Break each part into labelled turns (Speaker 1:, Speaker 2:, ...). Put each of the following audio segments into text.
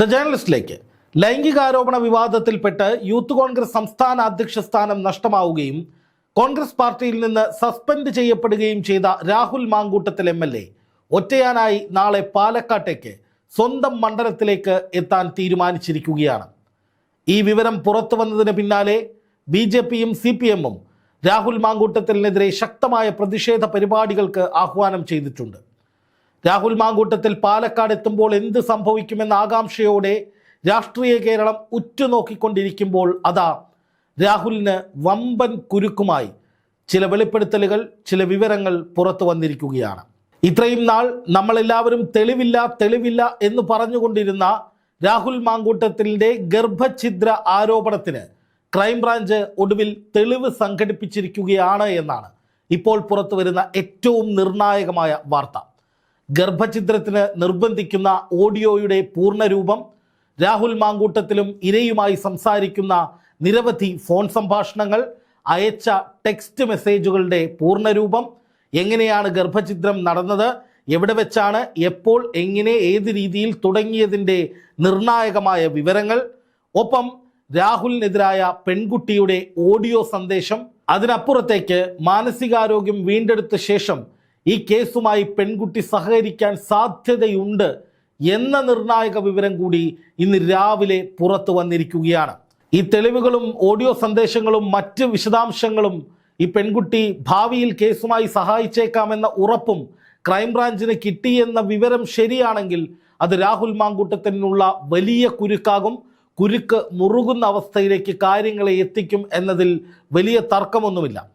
Speaker 1: The ജേണലിസ്റ്റിലേക്ക് ലൈംഗികാരോപണ വിവാദത്തിൽപ്പെട്ട് യൂത്ത് കോൺഗ്രസ് സംസ്ഥാന അധ്യക്ഷ സ്ഥാനം നഷ്ടമാവുകയും കോൺഗ്രസ് പാർട്ടിയിൽ നിന്ന് സസ്പെൻഡ് ചെയ്യപ്പെടുകയും ചെയ്ത Rahul Mamkootathil M L A ഒറ്റയാനായി നാളെ പാലക്കാട്ടേക്ക് സ്വന്തം മണ്ഡലത്തിലേക്ക് എത്താൻ തീരുമാനിച്ചിരിക്കുകയാണ്. ഈ വിവരം പുറത്തു വന്നതിന് പിന്നാലെ ബി ജെ പിയും സി പി എമ്മും രാഹുൽ മാങ്കൂട്ടത്തിനെതിരെ ശക്തമായ പ്രതിഷേധ പരിപാടികൾക്ക് ആഹ്വാനം ചെയ്തിട്ടുണ്ട്. രാഹുൽ മാങ്കൂട്ടത്തിൽ പാലക്കാട് എത്തുമ്പോൾ എന്ത് സംഭവിക്കുമെന്ന ആകാംക്ഷയോടെ രാഷ്ട്രീയ കേരളം ഉറ്റുനോക്കിക്കൊണ്ടിരിക്കുമ്പോൾ അതാ രാഹുലിന് വമ്പൻ കുരുക്കുമായി ചില വെളിപ്പെടുത്തലുകൾ ചില വിവരങ്ങൾ പുറത്തു വന്നിരിക്കുകയാണ്. ഇത്രയും നാൾ നമ്മളെല്ലാവരും തെളിവില്ല തെളിവില്ല എന്ന് പറഞ്ഞുകൊണ്ടിരുന്ന രാഹുൽ മാങ്കൂട്ടത്തിന്റെ ഗർഭഛിദ്ര ആരോപണത്തിന് ക്രൈംബ്രാഞ്ച് ഒടുവിൽ തെളിവ് സംഘടിപ്പിച്ചിരിക്കുകയാണ് എന്നാണ് ഇപ്പോൾ പുറത്തു വരുന്ന ഏറ്റവും നിർണായകമായ വാർത്ത. ഗർഭഛിദ്രത്തിന് നിർബന്ധിക്കുന്ന ഓഡിയോയുടെ പൂർണരൂപം രാഹുൽ മാങ്കൂട്ടത്തിലും ഇരയുമായി സംസാരിക്കുന്ന നിരവധി ഫോൺ സംഭാഷണങ്ങൾ അയച്ച ടെക്സ്റ്റ് മെസ്സേജുകളുടെ പൂർണരൂപം എങ്ങനെയാണ് ഗർഭഛിദ്രം നടന്നത് എവിടെ വെച്ചാണ് എപ്പോൾ എങ്ങനെ ഏത് രീതിയിൽ തുടങ്ങിയതിന്റെ നിർണായകമായ വിവരങ്ങൾ ഒപ്പം രാഹുലിനെതിരായ പെൺകുട്ടിയുടെ ഓഡിയോ സന്ദേശം അതിനപ്പുറത്തേക്ക് മാനസികാരോഗ്യം വീണ്ടെടുത്ത ശേഷം ഈ കേസുമായി പെൺകുട്ടി സഹകരിക്കാൻ സാധ്യതയുണ്ട് എന്ന നിർണായക വിവരം കൂടി ഇന്ന് രാവിലെ പുറത്തു വന്നിരിക്കുകയാണ്. ഈ തെളിവുകളും ഓഡിയോ സന്ദേശങ്ങളും മറ്റ് വിശദാംശങ്ങളും ഈ പെൺകുട്ടി ഭാവിയിൽ കേസുമായി സഹായിച്ചേക്കാമെന്ന ഉറപ്പും ക്രൈംബ്രാഞ്ചിന് കിട്ടിയെന്ന വിവരം ശരിയാണെങ്കിൽ അത് രാഹുൽ മാങ്കൂട്ടത്തിനുള്ള വലിയ കുരുക്കാകും. കുരുക്ക് മുറുകുന്ന അവസ്ഥയിലേക്ക് കാര്യങ്ങളെ എത്തിക്കും എന്നതിൽ വലിയ തർക്കമൊന്നുമില്ല.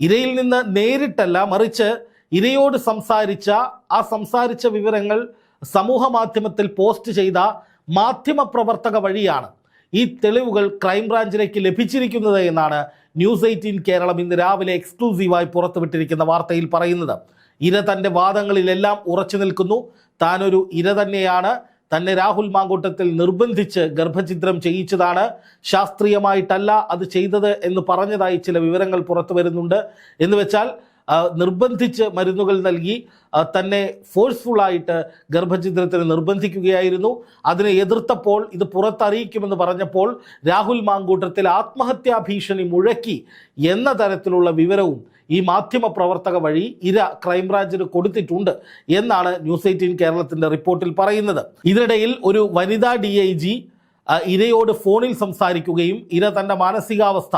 Speaker 1: ഇരയിൽ നിന്ന് നേരിട്ടല്ല മറിച്ച് ഇരയോട് സംസാരിച്ച ആ സംസാരിച്ച വിവരങ്ങൾ സമൂഹ മാധ്യമത്തിൽ പോസ്റ്റ് ചെയ്ത മാധ്യമപ്രവർത്തക വഴിയാണ് ഈ തെളിവുകൾ ക്രൈംബ്രാഞ്ചിലേക്ക് ലഭിച്ചിരിക്കുന്നത് എന്നാണ് ന്യൂസ് എയ്റ്റീൻ കേരളം ഇന്ന് രാവിലെ എക്സ്ക്ലൂസീവായി പുറത്തുവിട്ടിരിക്കുന്ന വാർത്തയിൽ പറയുന്നത്. ഇര തന്റെ വാദങ്ങളിലെല്ലാം ഉറച്ചു നിൽക്കുന്നു. താനൊരു ഇര തന്നെയാണ്. തന്നെ രാഹുൽ മാങ്കൂട്ടത്തിൽ നിർബന്ധിച്ച് ഗർഭചിത്രം ചെയ്യിച്ചതാണ്. ശാസ്ത്രീയമായിട്ടല്ല അത് ചെയ്തത് എന്ന് പറഞ്ഞതായി ചില വിവരങ്ങൾ പുറത്തു വരുന്നുണ്ട്. എന്ന് വെച്ചാൽ നിർബന്ധിച്ച് മരുന്നുകൾ നൽകി തന്നെ ഫോഴ്സ്ഫുള്ളായിട്ട് ഗർഭഛിദ്രത്തിന് നിർബന്ധിക്കുകയായിരുന്നു. അതിനെ എതിർത്തപ്പോൾ ഇത് പുറത്തറിയിക്കുമെന്ന് പറഞ്ഞപ്പോൾ രാഹുൽ മാങ്കൂട്ടത്തിൽ ആത്മഹത്യാ ഭീഷണി മുഴക്കി എന്ന തരത്തിലുള്ള വിവരവും ഈ മാധ്യമ പ്രവർത്തക വഴി ഇര ക്രൈംബ്രാഞ്ചിന് കൊടുത്തിട്ടുണ്ട് എന്നാണ് ന്യൂസ് എയ്റ്റീൻ കേരളത്തിന്റെ റിപ്പോർട്ടിൽ പറയുന്നത്. ഇതിനിടയിൽ ഒരു വനിതാ ഡി ഇരയോട് ഫോണിൽ സംസാരിക്കുകയും ഇര തന്റെ മാനസികാവസ്ഥ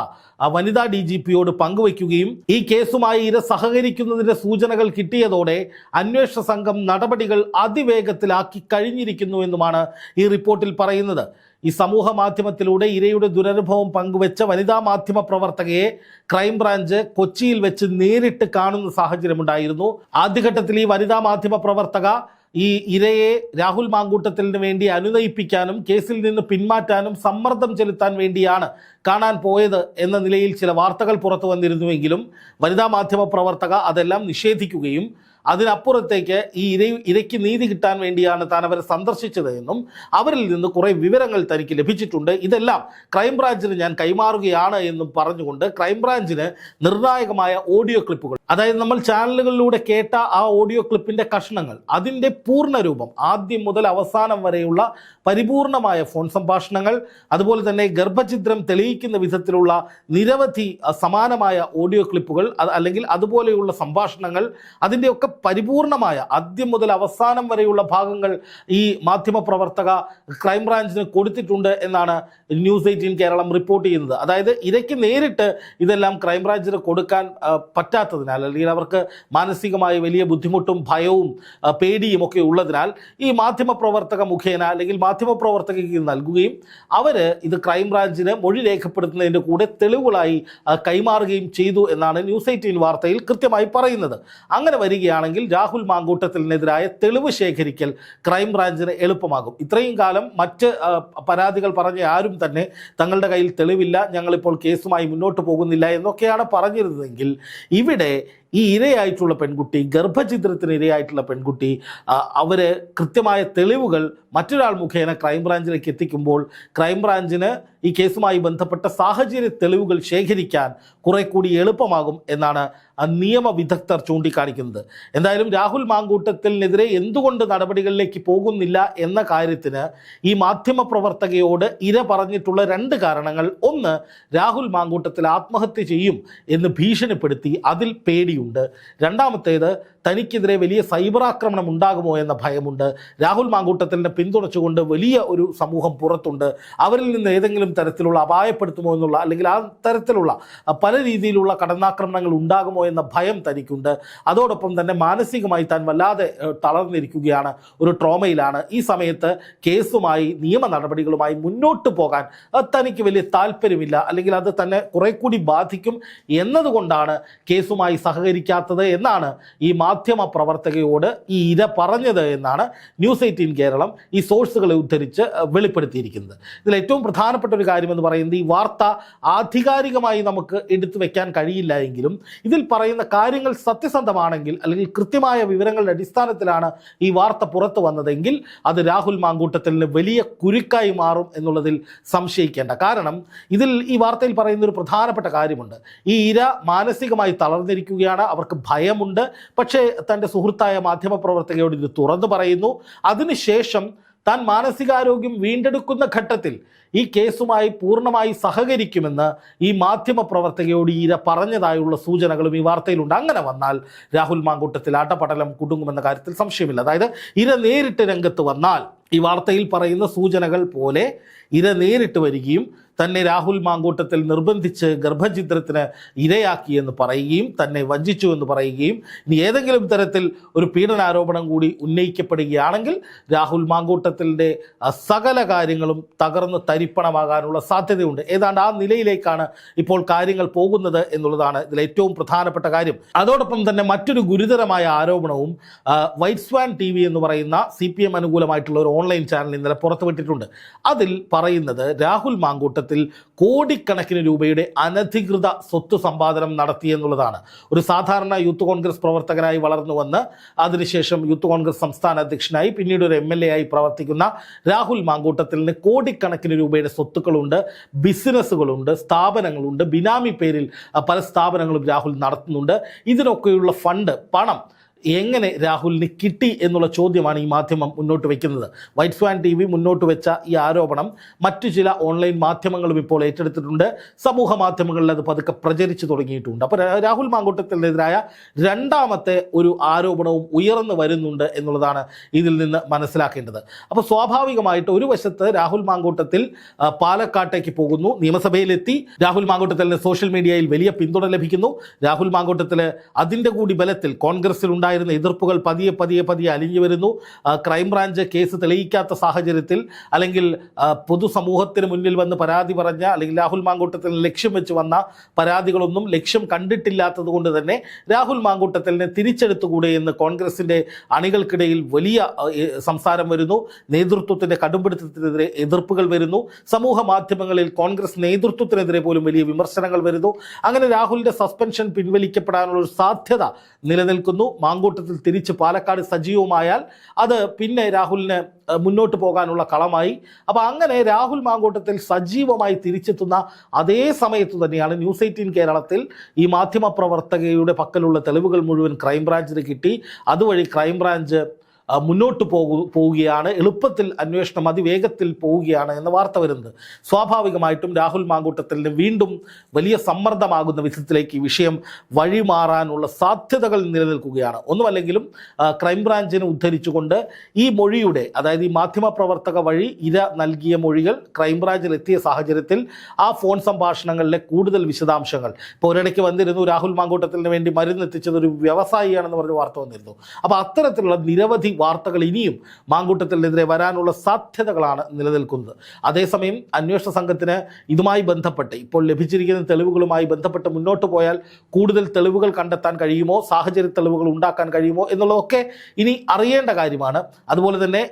Speaker 1: വനിതാ ഡി ജി പിയോട് പങ്കുവയ്ക്കുകയും ഈ കേസുമായി ഇര സഹകരിക്കുന്നതിന്റെ സൂചനകൾ കിട്ടിയതോടെ അന്വേഷണ സംഘം നടപടികൾ അതിവേഗത്തിലാക്കി കഴിഞ്ഞിരിക്കുന്നു എന്നുമാണ് ഈ റിപ്പോർട്ടിൽ പറയുന്നത്. ഈ സമൂഹ മാധ്യമത്തിലൂടെ ഇരയുടെ ദുരനുഭവം പങ്കുവെച്ച വനിതാ മാധ്യമ പ്രവർത്തകയെ ക്രൈംബ്രാഞ്ച് കൊച്ചിയിൽ വെച്ച് നേരിട്ട് കാണുന്ന സാഹചര്യമുണ്ടായിരുന്നു. ആദ്യഘട്ടത്തിൽ ഈ വനിതാ മാധ്യമ പ്രവർത്തക ഈ ഇരയെ രാഹുൽ മാങ്കൂട്ടത്തിന് വേണ്ടി അനുനയിപ്പിക്കാനും കേസിൽ നിന്ന് പിന്മാറ്റാനും സമ്മർദ്ദം ചെലുത്താൻ വേണ്ടിയാണ് കാണാൻ പോയത് എന്ന നിലയിൽ ചില വാർത്തകൾ പുറത്തു വന്നിരുന്നുവെങ്കിലും വനിതാ മാധ്യമ പ്രവർത്തക അതെല്ലാം നിഷേധിക്കുകയും അതിനപ്പുറത്തേക്ക് ഈ ഇര ഇരയ്ക്ക് നീതി കിട്ടാൻ വേണ്ടിയാണ് താൻ അവരെ സന്ദർശിച്ചത് എന്നും അവരിൽ നിന്ന് കുറേ വിവരങ്ങൾ തനിക്ക് ലഭിച്ചിട്ടുണ്ട്. ഇതെല്ലാം ക്രൈംബ്രാഞ്ചിന് ഞാൻ കൈമാറുകയാണ് എന്നും പറഞ്ഞുകൊണ്ട് ക്രൈംബ്രാഞ്ചിന് നിർണായകമായ ഓഡിയോ ക്ലിപ്പുകൾ. അതായത് നമ്മൾ ചാനലുകളിലൂടെ കേട്ട ആ ഓഡിയോ ക്ലിപ്പിന്റെ കഷ്ണങ്ങൾ അതിന്റെ പൂർണ രൂപം ആദ്യം മുതൽ അവസാനം വരെയുള്ള പരിപൂർണമായ ഫോൺ സംഭാഷണങ്ങൾ അതുപോലെ തന്നെ ഗർഭചിത്രം തെളിയിക്കുന്ന വിധത്തിലുള്ള നിരവധി സമാനമായ ഓഡിയോ ക്ലിപ്പുകൾ അല്ലെങ്കിൽ അതുപോലെയുള്ള സംഭാഷണങ്ങൾ അതിന്റെയൊക്കെ പരിപൂർണമായ ആദ്യം മുതൽ അവസാനം വരെയുള്ള ഭാഗങ്ങൾ ഈ മാധ്യമപ്രവർത്തക ക്രൈംബ്രാഞ്ചിന് കൊടുത്തിട്ടുണ്ട് എന്നാണ് ന്യൂസ് എയ്റ്റീൻ കേരളം റിപ്പോർട്ട് ചെയ്യുന്നത്. അതായത് ഇരയ്ക്ക് നേരിട്ട് ഇതെല്ലാം ക്രൈംബ്രാഞ്ചിന് കൊടുക്കാൻ പറ്റാത്തതിനാൽ അല്ലെങ്കിൽ അവർക്ക് മാനസികമായ വലിയ ബുദ്ധിമുട്ടും ഭയവും പേടിയും ഒക്കെ ഉള്ളതിനാൽ ഈ മാധ്യമപ്രവർത്തക മുഖേന അല്ലെങ്കിൽ മാധ്യമ പ്രവർത്തകയ്ക്ക് നൽകുകയും അവർ ഇത് ക്രൈംബ്രാഞ്ചിന് മൊഴി രേഖപ്പെടുത്തുന്നതിന്റെ കൂടെ തെളിവുകളായി കൈമാറുകയും ചെയ്തു എന്നാണ് ന്യൂസ് എയ്റ്റീൻ വാർത്തയിൽ കൃത്യമായി പറയുന്നത്. അങ്ങനെ വരികയാണെങ്കിൽ രാഹുൽ മാങ്കൂട്ടത്തിനെതിരായ തെളിവ് ശേഖരിക്കൽ ക്രൈംബ്രാഞ്ചിന് എളുപ്പമാകും. ഇത്രയും കാലം മറ്റ് പരാതികൾ പറഞ്ഞ ആരും തന്നെ തങ്ങളുടെ കയ്യിൽ തെളിവില്ല. ഞങ്ങളിപ്പോൾ കേസുമായി മുന്നോട്ട് പോകുന്നില്ല എന്നൊക്കെയാണ് പറഞ്ഞിരുന്നതെങ്കിൽ ഇവിടെ ഈ ഇരയായിട്ടുള്ള പെൺകുട്ടി ഗർഭഛിദ്രത്തിന് ഇരയായിട്ടുള്ള പെൺകുട്ടി അവർ കൃത്യമായ തെളിവുകൾ മറ്റൊരാൾ മുഖേന ക്രൈംബ്രാഞ്ചിലേക്ക് എത്തിക്കുമ്പോൾ ക്രൈംബ്രാഞ്ചിന് ഈ കേസുമായി ബന്ധപ്പെട്ട സാഹചര്യ തെളിവുകൾ ശേഖരിക്കാൻ കുറെ കൂടി എളുപ്പമാകും എന്നാണ് നിയമവിദഗ്ധർ നിയമ വിദഗ്ധർ ചൂണ്ടിക്കാണിക്കുന്നത്. എന്തായാലും രാഹുൽ മാങ്കൂട്ടത്തിനെതിരെ എന്തുകൊണ്ട് നടപടികളിലേക്ക് പോകുന്നില്ല എന്ന കാര്യത്തിന് ഈ മാധ്യമപ്രവർത്തകയോട് ഇര പറഞ്ഞിട്ടുള്ള രണ്ട് കാരണങ്ങൾ. ഒന്ന് രാഹുൽ മാങ്കൂട്ടത്തിൽ ആത്മഹത്യ ചെയ്യും എന്ന് ഭീഷണിപ്പെടുത്തി അതിൽ പേടിയുണ്ട് രണ്ടാമത്തേത് തനിക്കെതിരെ വലിയ സൈബർ ആക്രമണം ഉണ്ടാകുമോ എന്ന ഭയമുണ്ട്. രാഹുൽ മാങ്കൂട്ടത്തിന്റെ പിന്തുണച്ചുകൊണ്ട് വലിയ ഒരു സമൂഹം പുറത്തുണ്ട്. അവരിൽ നിന്ന് ഏതെങ്കിലും തരത്തിലുള്ള അപായപ്പെടുത്തുമോ എന്നുള്ള അല്ലെങ്കിൽ ആ തരത്തിലുള്ള പല രീതിയിലുള്ള കടന്നാക്രമണങ്ങൾ ഉണ്ടാകുമോ എന്ന ഭയം തനിക്കുണ്ട്. അതോടൊപ്പം തന്നെ മാനസികമായി താൻ വല്ലാതെ തളർന്നിരിക്കുകയാണ്. ഒരു ട്രോമയിലാണ്. ഈ സമയത്ത് കേസുമായി നിയമ നടപടികളുമായി മുന്നോട്ട് പോകാൻ തനിക്ക് വലിയ താല്പര്യമില്ല. അല്ലെങ്കിൽ അത് തന്നെ കുറെ കൂടി ബാധിക്കും എന്നതുകൊണ്ടാണ് കേസുമായി സഹകരിക്കാത്തത് എന്നാണ് ഈ മാധ്യമ പ്രവർത്തകയോട് ഈ ഇര പറഞ്ഞത് എന്നാണ് ന്യൂസ് എയ്റ്റീൻ കേരളം ഈ സോഴ്സുകളെ ഉദ്ധരിച്ച് വെളിപ്പെടുത്തിയിരിക്കുന്നത്. ഇതിൽ ഏറ്റവും പ്രധാനപ്പെട്ട ഒരു കാര്യമെന്ന് പറയുന്നത് ഈ വാർത്ത ആധികാരികമായി നമുക്ക് എടുത്തു വെക്കാൻ കഴിയില്ല എങ്കിലും ഇതിൽ പറയുന്ന കാര്യങ്ങൾ സത്യസന്ധമാണെങ്കിൽ അല്ലെങ്കിൽ കൃത്യമായ വിവരങ്ങളുടെ അടിസ്ഥാനത്തിലാണ് ഈ വാർത്ത പുറത്തു വന്നതെങ്കിൽ അത് രാഹുൽ മാങ്കൂട്ടത്തിന് വലിയ കുരുക്കായി മാറും എന്നുള്ളതിൽ സംശയിക്കേണ്ട. കാരണം ഇതിൽ ഈ വാർത്തയിൽ പറയുന്ന ഒരു പ്രധാനപ്പെട്ട കാര്യമുണ്ട്. ഈ ഇര മാനസികമായി തളർന്നിരിക്കുകയാണ് അവർക്ക് ഭയമുണ്ട്. പക്ഷേ തന്റെ സുഹൃത്തായ മാധ്യമപ്രവർത്തകയോട് ഇത് തുറന്നു പറയുന്നു. അതിനുശേഷം താൻ മാനസികാരോഗ്യം വീണ്ടെടുക്കുന്ന ഘട്ടത്തിൽ ഈ കേസുമായി പൂർണമായി സഹകരിക്കുമെന്ന് ഈ മാധ്യമ പ്രവർത്തകയോട് ഈര പറഞ്ഞതായുള്ള സൂചനകളും ഈ വാർത്തയിലുണ്ട്. അങ്ങനെ വന്നാൽ രാഹുൽ മാങ്കൂട്ടത്തിൽ ആട്ടപ്പടലം കുടുങ്ങുമെന്ന കാര്യത്തിൽ സംശയമില്ല. അതായത് ഇര നേരിട്ട് രംഗത്ത് വന്നാൽ ഈ വാർത്തയിൽ പറയുന്ന സൂചനകൾ പോലെ ഇര നേരിട്ട് വരികയും തന്നെ രാഹുൽ മാങ്കൂട്ടത്തിൽ നിർബന്ധിച്ച് ഗർഭഛിദ്രത്തിന് ഇരയാക്കിയെന്ന് പറയുകയും തന്നെ വഞ്ചിച്ചു എന്ന് പറയുകയും ഇനി ഏതെങ്കിലും തരത്തിൽ ഒരു പീഡനാരോപണം കൂടി ഉന്നയിക്കപ്പെടുകയാണെങ്കിൽ രാഹുൽ മാങ്കൂട്ടത്തിന്റെ സകല കാര്യങ്ങളും തകർന്ന് തരിപ്പണമാകാനുള്ള സാധ്യതയുണ്ട്. ഏതാണ്ട് ആ നിലയിലേക്കാണ് ഇപ്പോൾ കാര്യങ്ങൾ പോകുന്നത് എന്നുള്ളതാണ് ഇതിലെ ഏറ്റവും പ്രധാനപ്പെട്ട കാര്യം. അതോടൊപ്പം തന്നെ മറ്റൊരു ഗുരുതരമായ ആരോപണവും white swan white swan T V എന്ന് പറയുന്ന സി പി എം അനുകൂലമായിട്ടുള്ള ഒരു ഓൺലൈൻ ചാനൽ ഇന്നലെ പുറത്തുവിട്ടിട്ടുണ്ട്. അതിൽ പറയുന്നത് രാഹുൽ മാങ്കൂട്ടത്തിൽ കോടിക്കണക്കിന് രൂപയുടെ അനധികൃത സ്വത്ത് സമ്പാദനം നടത്തി എന്നുള്ളതാണ്. ഒരു സാധാരണ യൂത്ത് കോൺഗ്രസ് പ്രവർത്തകനായി വളർന്നു വന്ന് അതിനുശേഷം യൂത്ത് കോൺഗ്രസ് സംസ്ഥാന അധ്യക്ഷനായി പിന്നീട് ഒരു എം എൽ എ ആയി പ്രവർത്തിക്കുന്ന രാഹുൽ മാങ്കൂട്ടത്തിന് കോടിക്കണക്കിന് രൂപയുടെ സ്വത്തുക്കളുണ്ട് ബിസിനസ്സുകളുണ്ട് സ്ഥാപനങ്ങളുണ്ട്. ബിനാമി പേരിൽ പല സ്ഥാപനങ്ങളും രാഹുൽ നടത്തുന്നുണ്ട്. ഇതിനൊക്കെയുള്ള ഫണ്ട് പണം എങ്ങനെ രാഹുലിന് കിട്ടി എന്നുള്ള ചോദ്യമാണ് ഈ മാധ്യമം മുന്നോട്ട് വയ്ക്കുന്നത് വൈറ്റ് ഫാൻ ടി വി മുന്നോട്ട് വെച്ച ഈ ആരോപണം മറ്റു ചില ഓൺലൈൻ മാധ്യമങ്ങളും ഇപ്പോൾ ഏറ്റെടുത്തിട്ടുണ്ട്. സമൂഹ മാധ്യമങ്ങളിൽ അത് പതുക്കെ പ്രചരിച്ചു തുടങ്ങിയിട്ടുണ്ട്. അപ്പോൾ രാഹുൽ മാങ്കൂട്ടത്തിനെതിരായ രണ്ടാമത്തെ ഒരു ആരോപണവും ഉയർന്നു വരുന്നുണ്ട് എന്നുള്ളതാണ് ഇതിൽ നിന്ന് മനസ്സിലാക്കേണ്ടത്. അപ്പോൾ സ്വാഭാവികമായിട്ട് ഒരു വശത്ത് രാഹുൽ മാങ്കൂട്ടത്തിൽ പാലക്കാട്ടേക്ക് പോകുന്നു നിയമസഭയിലെത്തി. രാഹുൽ മാങ്കൂട്ടത്തിന് സോഷ്യൽ മീഡിയയിൽ വലിയ പിന്തുണ ലഭിക്കുന്നു. രാഹുൽ മാങ്കൂട്ടത്തിൽ അതിന്റെ കൂടി ബലത്തിൽ കോൺഗ്രസിൽ ഉണ്ടായിരുന്ന എതിർപ്പുകൾ പതിയെ പതിയെ പതിയെ അലിഞ്ഞു വരുന്നു. ക്രൈംബ്രാഞ്ച് കേസ് തെളിയിക്കാത്ത സാഹചര്യത്തിൽ അല്ലെങ്കിൽ പൊതുസമൂഹത്തിന് മുന്നിൽ വന്ന് പരാതി പറഞ്ഞ അല്ലെങ്കിൽ രാഹുൽ മാങ്കൂട്ടത്തിന് ലക്ഷ്യം വെച്ച് വന്ന പരാതികളൊന്നും ലക്ഷ്യം കണ്ടിട്ടില്ലാത്തത് കൊണ്ട് തന്നെ രാഹുൽ മാങ്കൂട്ടത്തിനെ തിരിച്ചെടുത്തുകൂടെ എന്ന് കോൺഗ്രസിന്റെ അണികൾക്കിടയിൽ വലിയ സംസാരം വരുന്നു. നേതൃത്വത്തിന്റെ കടുംപിടുത്തത്തിനെതിരെ എതിർപ്പുകൾ വരുന്നു. സമൂഹ മാധ്യമങ്ങളിൽ കോൺഗ്രസ് നേതൃത്വത്തിനെതിരെ പോലും വലിയ വിമർശനങ്ങൾ വരുന്നു. അങ്ങനെ രാഹുലിന്റെ സസ്പെൻഷൻ പിൻവലിക്കപ്പെടാനുള്ള ഒരു സാധ്യത നിലനിൽക്കുന്നു. മാങ്കൂട്ടത്തിൽ തിരിച്ച് പാലക്കാട് സജീവമായാൽ അത് പിന്നെ രാഹുലിന് മുന്നോട്ട് പോകാനുള്ള കളമായി. അപ്പോൾ അങ്ങനെ രാഹുൽ മാങ്കൂട്ടത്തിൽ സജീവമായി തിരിച്ചെത്തുന്ന അതേ സമയത്ത് തന്നെയാണ് ന്യൂസ് എയ്റ്റീൻ കേരളത്തിൽ ഈ മാധ്യമ പ്രവർത്തകയുടെ പക്കലുള്ള തെളിവുകൾ മുഴുവൻ ക്രൈംബ്രാഞ്ചിന് കിട്ടി. അതുവഴി ക്രൈംബ്രാഞ്ച് മുന്നോട്ട് പോകു പോവുകയാണ്. എളുപ്പത്തിൽ അന്വേഷണം അതിവേഗത്തിൽ പോവുകയാണ് എന്ന വാർത്ത വരുന്നത്. സ്വാഭാവികമായിട്ടും രാഹുൽ മാങ്കൂട്ടത്തിന് വീണ്ടും വലിയ സമ്മർദ്ദമാകുന്ന വിധത്തിലേക്ക് ഈ വിഷയം വഴിമാറാനുള്ള സാധ്യതകൾ നിലനിൽക്കുകയാണ്. ഒന്നുമല്ലെങ്കിലും ക്രൈംബ്രാഞ്ചിനെ ഉദ്ധരിച്ചുകൊണ്ട് ഈ മൊഴിയുടെ അതായത് ഈ മാധ്യമപ്രവർത്തക വഴി ഇര നൽകിയ മൊഴികൾ ക്രൈംബ്രാഞ്ചിൽ എത്തിയ സാഹചര്യത്തിൽ ആ ഫോൺ സംഭാഷണങ്ങളിലെ കൂടുതൽ വിശദാംശങ്ങൾ. ഇപ്പോൾ ഒരിടയ്ക്ക് വന്നിരുന്നു രാഹുൽ മാങ്കൂട്ടത്തിന് വേണ്ടി മരുന്ന് എത്തിച്ചത് ഒരു വ്യവസായിയാണെന്ന് പറഞ്ഞ് വാർത്ത വന്നിരുന്നു. അപ്പോൾ അത്തരത്തിലുള്ള നിരവധി വാർത്തകൾ ഇനിയും മാങ്കൂട്ടത്തിനെതിരെ വരാനുള്ള സാധ്യതകളാണ് നിലനിൽക്കുന്നത്. അതേസമയം അന്വേഷണ സംഘത്തിന് ഇതുമായി ബന്ധപ്പെട്ട് ഇപ്പോൾ ലഭിച്ചിരിക്കുന്ന തെളിവുകളുമായി ബന്ധപ്പെട്ട് മുന്നോട്ട് പോയാൽ കൂടുതൽ തെളിവുകൾ കണ്ടെത്താൻ കഴിയുമോ സാഹചര്യ തെളിവുകൾ ഉണ്ടാക്കാൻ കഴിയുമോ എന്നുള്ളതൊക്കെ ഇനി അറിയേണ്ട കാര്യമാണ്. അതുപോലെ തന്നെ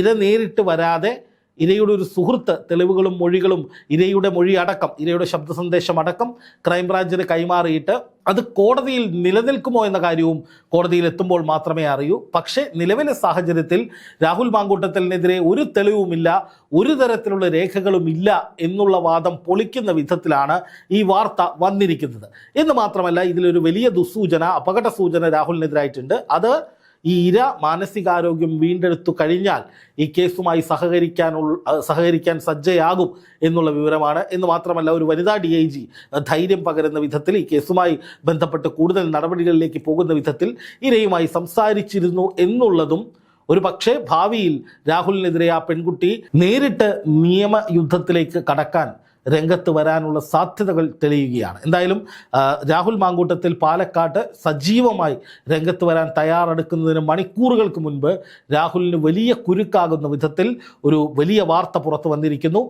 Speaker 1: ഇര നേരിട്ട് വരാതെ ഇരയുടെ ഒരു സുഹൃത്ത് തെളിവുകളും മൊഴികളും ഇരയുടെ മൊഴി അടക്കം ഇരയുടെ ശബ്ദ സന്ദേശം അടക്കം ക്രൈംബ്രാഞ്ചിന് കൈമാറിയിട്ട് അത് കോടതിയിൽ നിലനിൽക്കുമോ എന്ന കാര്യവും കോടതിയിൽ എത്തുമ്പോൾ മാത്രമേ അറിയൂ. പക്ഷേ നിലവിലെ സാഹചര്യത്തിൽ രാഹുൽ മാങ്കൂട്ടത്തിനെതിരെ ഒരു തെളിവുമില്ല ഒരു തരത്തിലുള്ള രേഖകളും ഇല്ല എന്നുള്ള വാദം പൊളിക്കുന്ന വിധത്തിലാണ് ഈ വാർത്ത വന്നിരിക്കുന്നത്. എന്ന് മാത്രമല്ല ഇതിലൊരു വലിയ ദുസ്സൂചന അപകട സൂചന രാഹുലിനെതിരായിട്ടുണ്ട്. അത് ഈ ഇര മാനസികാരോഗ്യം വീണ്ടെടുത്തു കഴിഞ്ഞാൽ ഈ കേസുമായി സഹകരിക്കാനുള്ള സഹകരിക്കാൻ സജ്ജയാകും എന്നുള്ള വിവരമാണ്. എന്ന് മാത്രമല്ല ഒരു വനിതാ ഡി ഐ ജി ധൈര്യം പകരുന്ന വിധത്തിൽ ഈ കേസുമായി ബന്ധപ്പെട്ട് കൂടുതൽ നടപടികളിലേക്ക് പോകുന്ന വിധത്തിൽ ഇരയുമായി സംസാരിച്ചിരുന്നു എന്നുള്ളതും ഒരു പക്ഷേ ഭാവിയിൽ രാഹുലിനെതിരെ ആ പെൺകുട്ടി നേരിട്ട് നിയമയുദ്ധത്തിലേക്ക് കടക്കാൻ രംഗത്ത് വരാനുള്ള സാധ്യതകൾ തെളിയുകയാണ്. എന്തായാലും രാഹുൽ മാങ്കൂട്ടത്തിൽ പാലക്കാട്ട് സജീവമായി രംഗത്ത് വരാൻ തയ്യാറെടുക്കുന്നതിന് മണിക്കൂറുകൾക്ക് മുൻപ് രാഹുലിന് വലിയ കുരുക്കാകുന്ന വിധത്തിൽ ഒരു വലിയ വാർത്ത പുറത്തു വന്നിരിക്കുന്നു.